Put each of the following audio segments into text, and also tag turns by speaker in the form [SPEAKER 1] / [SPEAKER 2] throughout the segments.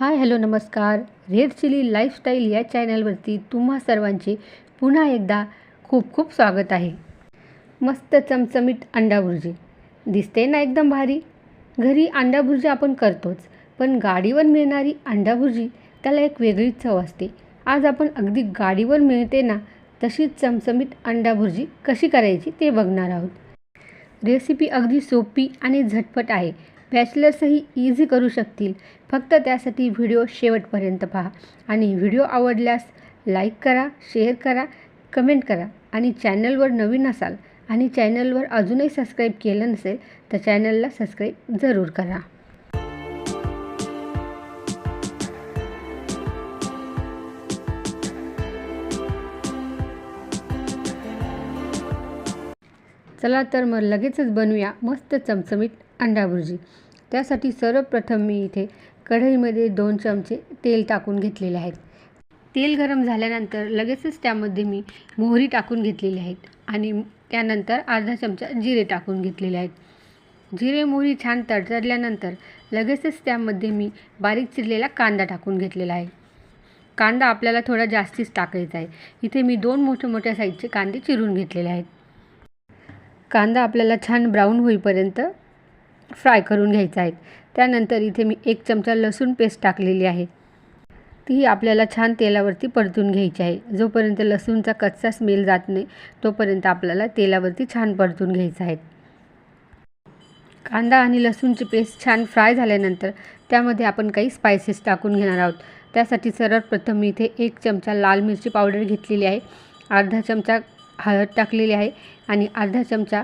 [SPEAKER 1] हाय hello नमस्कार. Red chilli lifestyle या चॅनलवरती तुम्हा सर्वांचे पुन्हा एकदा खूप खूप स्वागत आहे. मस्त चमचमीत अंडा भुर्जी दिसते ना एकदम भारी? घरी अंडा भुर्जी आपण करतोच पण गाडीवर मिळणारी अंडा भुर्जी त्याला एक वेगळीच चव असते. आज आपण अगदी गाडीवर मिळते ना तशी चमचमीत अंडा भुर्जी कशी करायची ते बघणार आहोत. रेसिपी अगदी सोपी आणि झटपट आहे. बॅचलर्सही इझी करू शकतील. फक्त त्यासाठी व्हिडिओ शेवटपर्यंत पहा. आणि व्हिडिओ आवडल्यास लाईक करा शेअर करा कमेंट करा. आणि चॅनलवर नवीन असाल आणि चॅनलवर अजूनही सबस्क्राईब केलं नसेल तर चॅनलला सबस्क्राईब जरूर करा. चला तर मग लगेचच बनवूया मस्त चमचमीत अंडा भुर्जी त्यासाठी सर्वप्रथम मी इथे कढईमध्ये दोन चमचे तेल टाकून घेतलेले आहेत. तेल गरम झाल्यानंतर लगेचच त्यामध्ये मी मोहरी टाकून घेतलेली आहेत आणि त्यानंतर अर्धा चमचा जिरे टाकून घेतलेले आहेत. जिरे मोहरी छान तडतडल्यानंतर लगेचच त्यामध्ये मी बारीक चिरलेला कांदा टाकून घेतलेला आहे. कांदा आपल्याला थोडा जास्तीच टाकायचा आहे. इथे मी दोन मोठ्या मोठ्या साईजचे कांदे चिरून घेतलेले आहेत. कांदा आपल्याला छान ब्राऊन होईपर्यंत फ्राय करून घ्यायचा आहे. त्यानंतर इथे मी एक चमचा लसूण पेस्ट टाकलेली आहे. ती आपल्याला छान तेलावरती परतून घ्यायची आहे. जोपर्यंत लसूणचा कच्चा स्मेल जात नाही तोपर्यंत आपल्याला तेलावरती छान परतून घ्यायचं आहे. कांदा आणि लसूणची पेस्ट छान फ्राय झाल्यानंतर त्यामध्ये आपण काही स्पायसेस टाकून घेणार आहोत. त्यासाठी सर्वप्रथम मी इथे एक चमचा लाल मिरची पावडर घेतलेली आहे. अर्धा चमचा हळद टाकलेली आहे आणि अर्धा चमचा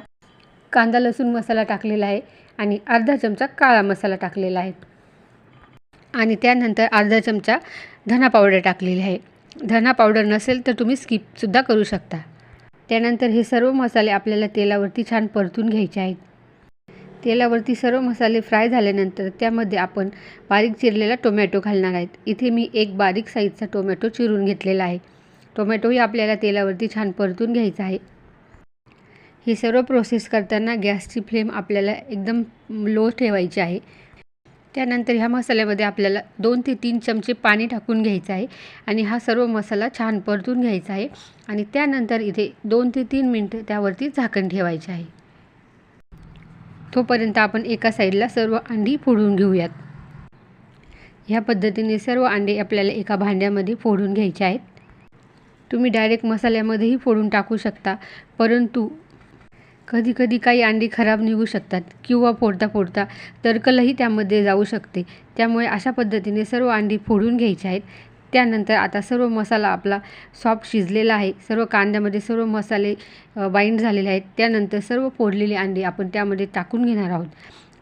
[SPEAKER 1] कांदा लसूण मसाला टाकलेला आहे. आणि अर्धा चमचा काळा मसाला टाकलेला आहे. आणि त्यानंतर अर्धा चमचा धना पावडर टाकलेली आहे. धना पावडर नसेल तर तुम्ही स्किपसुद्धा करू शकता. त्यानंतर हे सर्व मसाले आपल्याला तेलावरती छान परतून घ्यायचे आहेत. तेलावरती सर्व मसाले फ्राय झाल्यानंतर त्यामध्ये आपण बारीक चिरलेला टोमॅटो घालणार आहेत. इथे मी एक बारीक साईजचा टोमॅटो चिरून घेतलेला आहे. टोमॅटोही आपल्याला तेलावरती छान परतून घ्यायचा आहे. ही सर्व प्रोसेस करताना गॅसची फ्लेम आपल्याला एकदम लो ठेवायची आहे. त्यानंतर ह्या मसाल्यामध्ये आपल्याला दोन ते तीन चमचे पाणी टाकून घ्यायचं आहे आणि हा सर्व मसाला छान परतून घ्यायचा आहे आणि त्यानंतर इथे दोन ते तीन मिनटं त्यावरती झाकण ठेवायचे आहे. तोपर्यंत आपण एका साईडला सर्व अंडी फोडून घेऊयात. ह्या पद्धतीने सर्व अंडे आपल्याला एका भांड्यामध्ये फोडून घ्यायचे आहेत. तुम्ही डायरेक्ट मसाल्यामध्येही फोडून टाकू शकता परंतु कधी कधी काही अंडी खराब निघू शकतात किंवा फोडता फोडता टरकलही त्यामध्ये जाऊ शकते. त्यामुळे अशा पद्धतीने सर्व अंडी फोडून घ्यायचे आहेत. त्यानंतर आता सर्व मसाला आपला सॉफ्ट शिजलेला आहे. सर्व कांद्यामध्ये सर्व मसाले बाइंड झालेले आहेत. त्यानंतर सर्व फोडलेली अंडी आपण त्यामध्ये टाकून घेणार आहोत.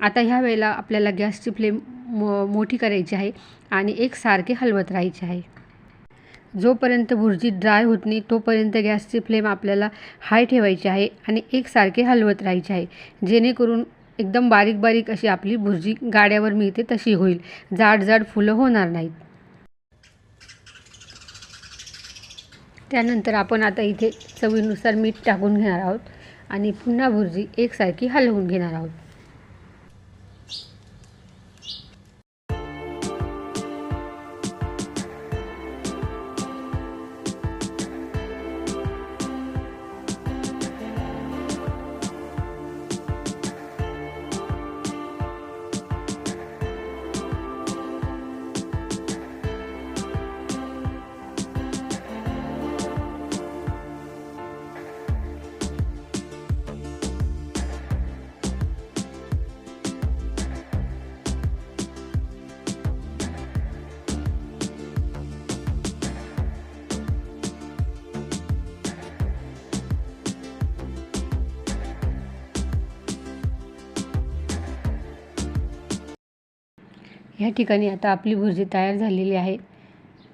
[SPEAKER 1] आता ह्या वेळेला आपल्याला गॅसची फ्लेम मो मोठी करायची आहे आणि एकसारखे हलवत राहायचे आहे. जोपर्यंत भुर्जी ड्राय होत नाही तोपर्यंत गॅसची फ्लेम आपल्याला हाय ठेवायची आहे आणि एकसारखे हलवत राहायचे आहे. जेणेकरून एकदम बारीक बारीक अशी आपली भुर्जी गाड्यावर मिळते तशी होईल. जाड जाड फुलं होणार नाहीत. त्यानंतर आपण आता इथे चवीनुसार मीठ टाकून घेणार आहोत आणि पुन्हा भुर्जी एकसारखी हलवून घेणार आहोत. ह्या ठिकाणी आता आपली भुर्जी तयार झालेली आहे.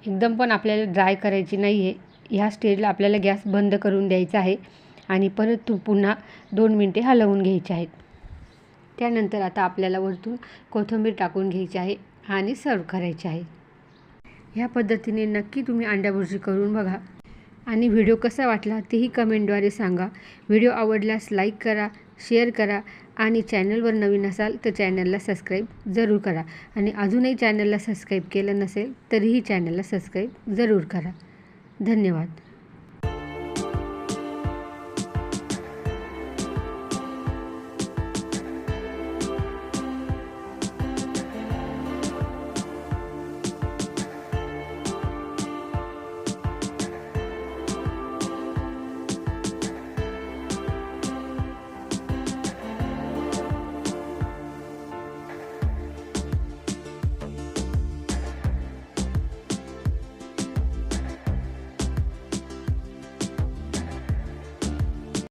[SPEAKER 1] एकदम पण आपल्याला ड्राय करायची नाही आहे ह्या स्टेजला आपल्याला गॅस बंद करून द्यायचा आहे आणि परत तू पुन्हा दोन मिनटे हलवून घ्यायचे आहेत. त्यानंतर आता आपल्याला वरतून कोथिंबीर टाकून घ्यायची आहे आणि सर्व करायची आहे. ह्या पद्धतीने नक्की तुम्ही अंड्या भुर्जी करून बघा. आणि व्हिडिओ कसा वाटला तेही कमेंटद्वारे सांगा. व्हिडिओ आवडल्यास लाईक करा. शेअर करा आणि चॅनलवर नवीन असाल तर चॅनलला सबस्क्राईब जरूर करा. आणि अजूनही चॅनलला सबस्क्राईब केलं नसेल तरीही चॅनलला सबस्क्राईब जरूर करा. धन्यवाद.